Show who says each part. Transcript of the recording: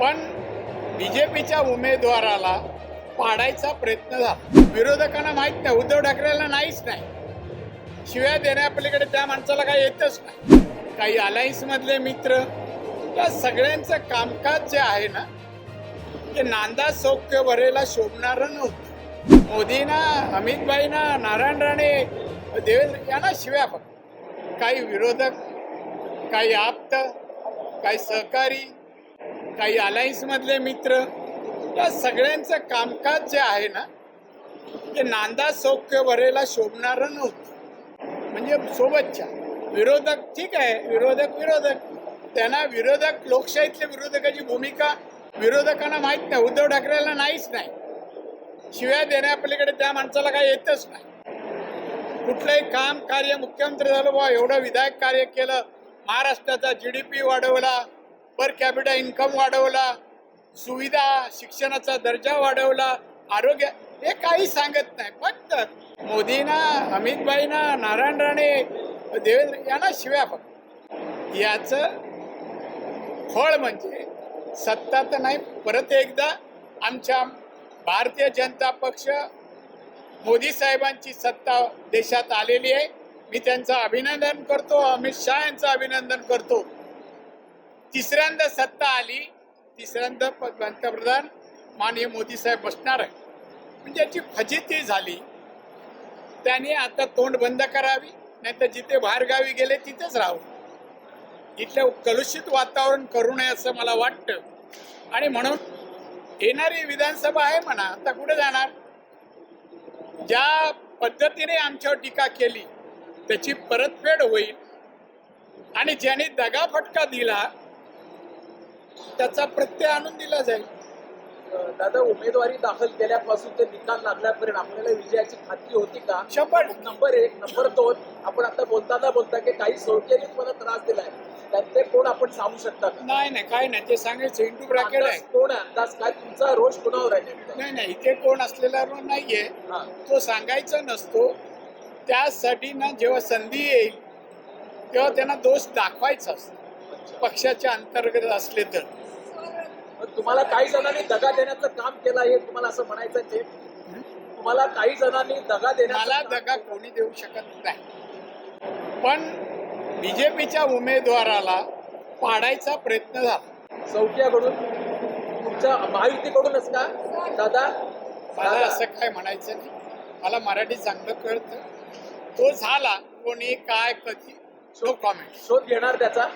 Speaker 1: पण B J पीच्या उमेदवाराला पाडायचा प्रयत्न झाला. विरोधकांना माहीत नाही उद्धव ठाकरेला नाहीच नाही. शिव्या देण्यापलीकडे त्या माणसाला काही येतच नाही. काही अलायन्स मधले मित्र या सगळ्यांचं कामकाज जे आहे ना ते नांदा सौख्य भरेला शोभणारं नव्हतं. मोदींना अमितबाईंना नारायण राणे देवेंद्र यांना शिव्या फक्त. काही विरोधक काही आप्त काही सहकारी काही अलायन्स मधले मित्र या सगळ्यांचं कामकाज जे आहे ना ते नांदा सौख्य भरेला शोभणारं नव्हतं. म्हणजे सोबतच्या. विरोधक ठीक आहे विरोधक विरोधक. त्यांना विरोधक लोकशाहीतल्या विरोधकाची भूमिका विरोधकांना माहीत नाही उद्धव ठाकरेला नाहीच नाही. शिव्या देण्यापलीकडे त्या माणसाला काही येतच नाही. कुठलंही काम कार्य मुख्यमंत्री झालं बा एवढं विधायक कार्य केलं महाराष्ट्राचा जी डी पी वाढवला पर कॅपिटल इन्कम वाढवला सुविधा शिक्षणाचा दर्जा वाढवला आरोग्य हे काही सांगत नाही. फक्त मोदींना अमितबाईंना नारायण राणे देवेंद्र यांना शिव्या फक्त. याचं फळ म्हणजे सत्ता तर नाही परत एकदा आमच्या भारतीय जनता पक्ष मोदी साहेबांची सत्ता देशात आलेली आहे. मी त्यांचं अभिनंदन करतो अमित शहा यांचं अभिनंदन करतो. तिसऱ्यांदा सत्ता आली तिसऱ्यांदा पंतप्रधान माननीय मोदी साहेब बसणार आहे म्हणजे याची फजिती झाली. त्यांनी आता तोंड बंद करावी नाहीतर जिथे बाहेरगावी गेले तिथेच राहावं. इथलं कलुषित वातावरण करू नये असं मला वाटतं. आणि म्हणून येणारी विधानसभा आहे म्हणा आता कुठे जाणार? ज्या पद्धतीने आमच्यावर टीका केली त्याची परतफेड होईल. आणि ज्याने दगाफटका दिला त्याचा प्रत्यय आणून दिला जाईल.
Speaker 2: दादा उमेदवारी दाखल केल्यापासून ते निकाल लागल्यापर्यंत आपल्याला विजयाची खात्री होती का?
Speaker 1: शपथ
Speaker 2: नंबर एक नंबर दोन आपण आता बोलताना बोलता की काही सोडकेने मला त्रास दिलाय. त्यात ते कोण आपण सांगू शकता
Speaker 1: नाही नाही काय नाही. ते सांगायचं इंटू ब्रॅकेट आहे.
Speaker 2: कोण अंदाज काय? तुमचा रोष कुणावर आहे?
Speaker 1: नाही नाही इथे कोण असलेला नाहीये.
Speaker 2: हा.
Speaker 1: तो सांगायचा नसतो. त्यासाठी ना जेव्हा संधी येईल तेव्हा त्यांना दोष दाखवायचा असतो. पक्षाच्या अंतर्गत असले तर.
Speaker 2: तुम्हाला काही जणांनी दगा देण्याचं काम केलं आहे तुम्हाला असं म्हणायचं आहे? तुम्हाला काही जणांनी दगा काम
Speaker 1: दगा कोणी देऊ शकत नाही. पण बीजेपीच्या उमेदवाराला पाडायचा प्रयत्न झाला.
Speaker 2: चौकीकडून तुमच्या महायुतीकडूनच का? दादा?
Speaker 1: मला
Speaker 2: दादा?
Speaker 1: असं काय म्हणायचं नाही. मला मराठी चांगलं कळतं. तो झाला कोणी काय कधी? नो कॉमेंट
Speaker 2: शोध घेणार त्याचा?